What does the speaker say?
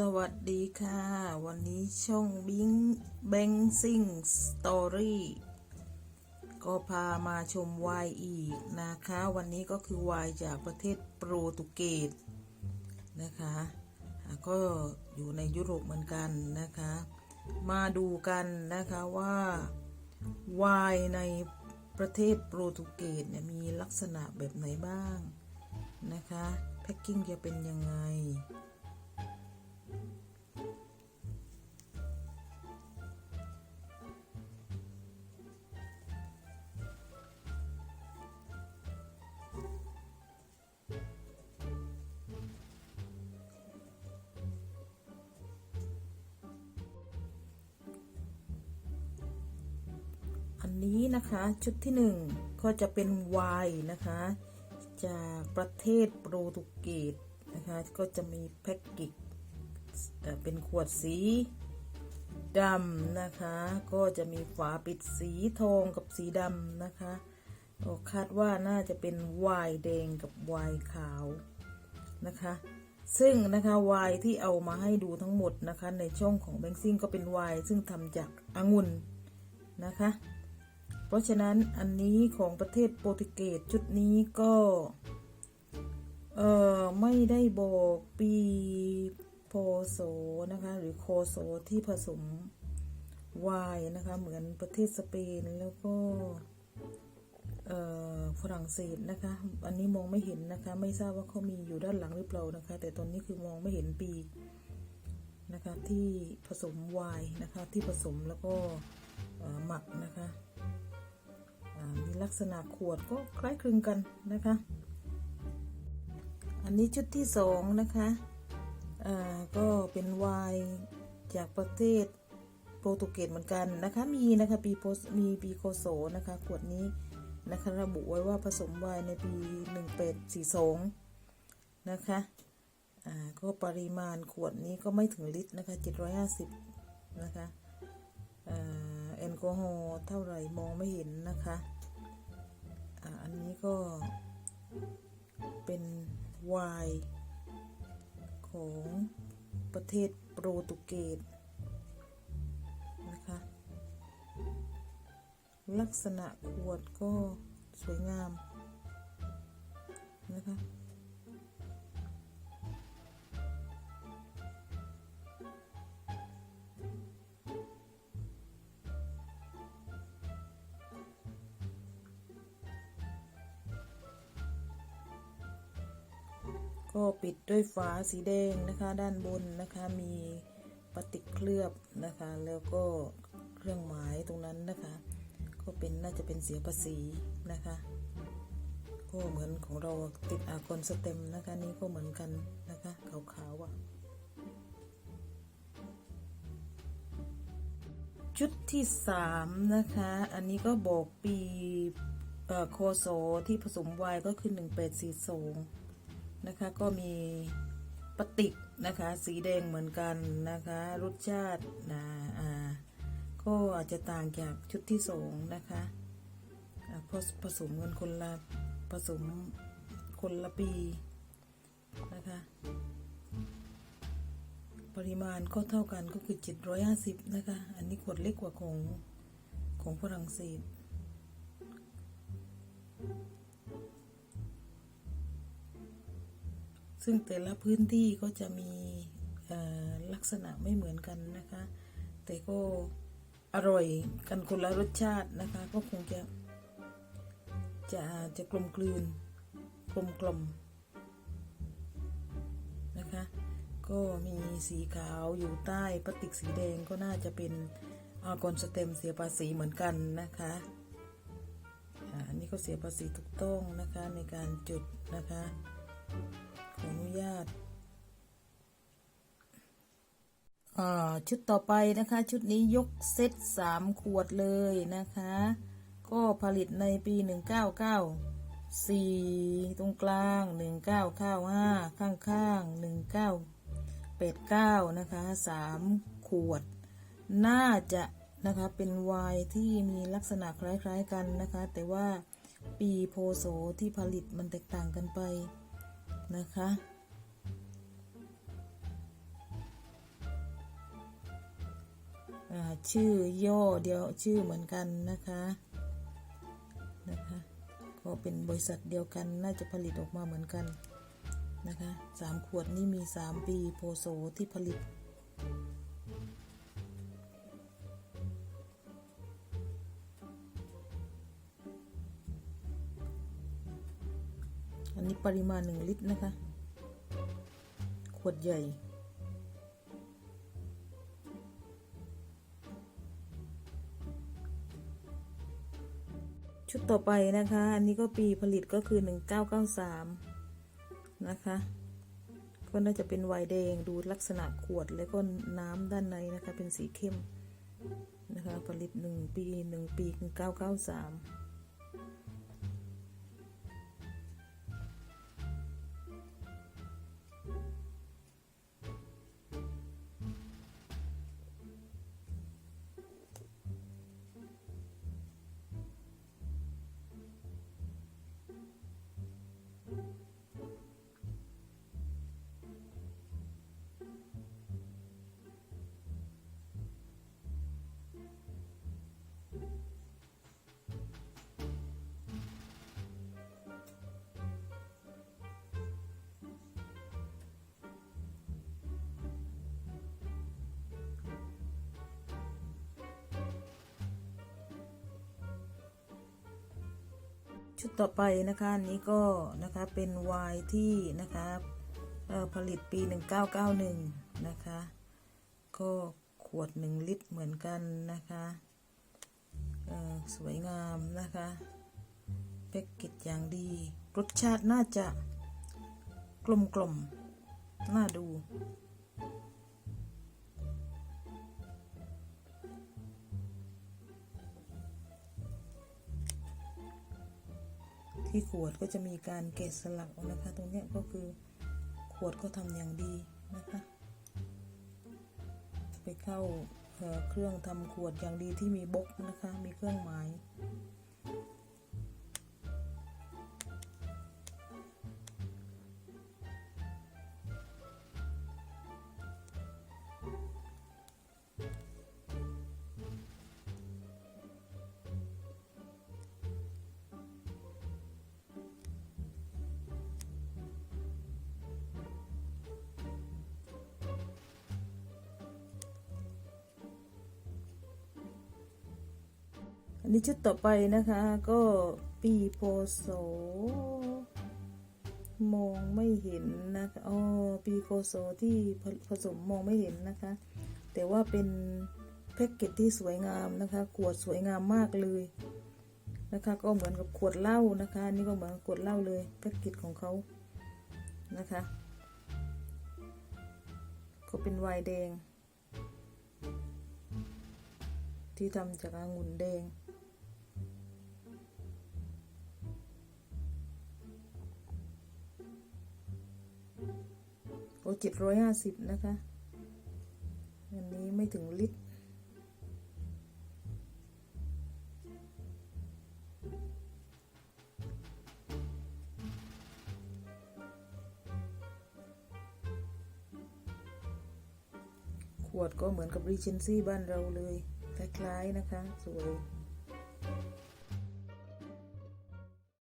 สวัสดีค่ะ วันนี้ช่องบิงเบงซิงสตอรี่ก็พามาชมวายอีกนะคะ วันนี้ก็คือวายจากประเทศโปรตุเกสนะคะอะก็อยู่ในยุโรปเหมือนกันนะคะ มาดูกันนะคะว่าวายในประเทศโปรตุเกสเนี่ยมีลักษณะแบบไหนบ้างนะคะแพ็กกิ้งจะเป็นยังไง นี้นะคะชุดที่หนึ่งก็จะเป็นไวน์นะคะ จากประเทศโปรตุเกสนะคะก็จะมีแพ็กเกจเอ่เป็นขวดสีดำนะคะ ก็จะมีฝาปิดสีทองกับสีดำนะคะก็คาดว่าน่าจะเป็นไวน์แดงกับไวน์ขาวนะคะ ซึ่งนะคะไวน์ที่เอามาให้ดูทั้งหมดนะคะ ในช่องของแบงซิ่งก็เป็นไวน์ซึ่งทำจากองุ่นนะคะ เพราะฉะนั้นอันนี้ของประเทศโปรตุเกสชุดนี้ก็ เอ่อไม่ได้บอกปีโพโซนะคะ หรือโคโซที่ผสมไวน์นะคะ เหมือนประเทศสเปนแล้วก็เอ่อฝรั่งเศสนะคะ อันนี้มองไม่เห็นนะคะ ไม่ทราบว่าเขามีอยู่ด้านหลังหรือเปล่านะคะ แต่ตอนนี้คือมองไม่เห็นปีนะคะที่ผสมไวน์นะคะที่ผสมแล้วก็เอ่อหมักนะคะ มีลักษณะขวดก็คล้ายคลึงกันนะคะ อันนี้ชุดที่สองนะคะก็เป็นไวน์จากประเทศโปรตุเกสเหมือนกันนะคะ มีนะคะปีโพสมีปีโคโซนะคะ ขวดนี้นะคะระบุไว้ว่าผสมไวน์ในปี 1842 นะคะก็ปริมาณขวดนี้ก็ไม่ถึงลิตรนะคะ 750 นะคะแอลกอฮอล์เท่าไหร่มองไม่เห็นนะคะ ก็เป็นไวน์ของประเทศโปรตุเกสนะคะ ลักษณะขวดก็สวยงามนะคะ ก็ปิดด้วยฝาสีแดงนะคะ ด้านบนนะคะมีปฏิกเคลือบนะคะ แล้วก็เครื่องหมายตรงนั้นนะคะ ก็เป็นน่าจะเป็นเสียภาษีนะคะก็เหมือนของเราติดอากรสเต็มนะคะนี่ก็เหมือนกันนะคะขาวๆอะชุดที่สามนะคะ อันนี้ก็บอกปีโคโซที่ผสมไวน์ก็คือ 1842 นะคะก็มีปฏิกนะคะสีแดงเหมือนกันนะคะรสชาตินะอ่าก็อาจจะต่างจากชุดที่สองนะคะเพราะผสมกันคนละผสมคนละปีนะคะปริมาณก็เท่ากันก็คือ 750 นะคะ อันนี้ขวดเล็กกว่าของของฝรั่งเศส ซึ่งแต่ละพื้นที่ก็จะมีลักษณะไม่เหมือนกันนะคะ แต่ก็อร่อยกันคนละรสชาตินะคะ ก็คงจะจะจะกลมกลืนกลมกลมนะคะ ก็มีสีขาวอยู่ใต้พลาสติกสีแดงก็น่าจะเป็นอากรสเต็มเสียภาษีเหมือนกันนะคะอันนี้ก็เสียภาษีถูกต้องนะคะในการจุดนะคะ ญาตชุดต่อไปนะคะ ชุดนี้ยกเซตสามขวดเลยนะคะ ก็ผลิตในปี 1994 ตรงกลาง 1995ข้างข้างๆ 1989 นะคะสามขวด น่าจะนะคะเป็นไวน์ที่มีลักษณะคล้ายๆกันนะคะ แต่ว่าปีโพโซที่ผลิตมันแตกต่างกันไปนะคะ ชื่อย่อเดียวชื่อเหมือนกันนะคะนะคะก็เป็นบริษัทเดียวกันน่าจะผลิตออกมาเหมือนกันนะคะสามขวดนี้มีสามปีโพโซที่ผลิต อันนี้ปริมาณหนึ่งลิตรนะคะ ขวดใหญ่ ชุดต่อไปนะคะ อันนี้ก็ปีผลิตก็คือ 1993 นะคะ ก็น่าจะเป็นไวน์แดงดูลักษณะขวดแล้วก็น้ำด้านในนะคะ เป็นสีเข้มนะคะ ผลิต 1 ปี 1 ปี 1993 ชุดต่อไปนะคะอันนี้ก็นะคะเป็นไวน์ที่นะคะผลิตปี 1991 นะคะ ก็ขวด 1 ลิตรเหมือนกันนะคะสวยงามนะคะแพ็กเกจอย่างดี รสชาติน่าจะกลมกลมน่าดู ที่ขวดก็จะมีการแกะสลักนะคะ ตรงนี้ก็คือขวดก็ทำอย่างดีนะคะ ไปเข้าเอ่อเครื่องทำขวดอย่างดีที่มีบล็อกนะคะ มีเครื่องหมาย อันนี้ชุดต่อไปนะคะก็ปีโพโสมองไม่เห็นนะคะอ๋อปีโพโซที่ผสมมองไม่เห็นนะคะ แต่ว่าเป็นแพ็กเกจที่สวยงามนะคะ ขวดสวยงามมากเลยนะคะ ก็เหมือนกับขวดเหล้านะคะนี่ก็เหมือนขวดเหล้าเลยแพ็กเกจของเขานะคะ ก็เป็นไวน์แดง ที่ทำจากองุ่นแดง เจ็ดร้อยห้าสิบนะคะ อันนี้ไม่ถึงลิตร ขวดก็เหมือนกับรีเจนซี่บ้านเราเลย คล้าย ๆ นะคะ สวย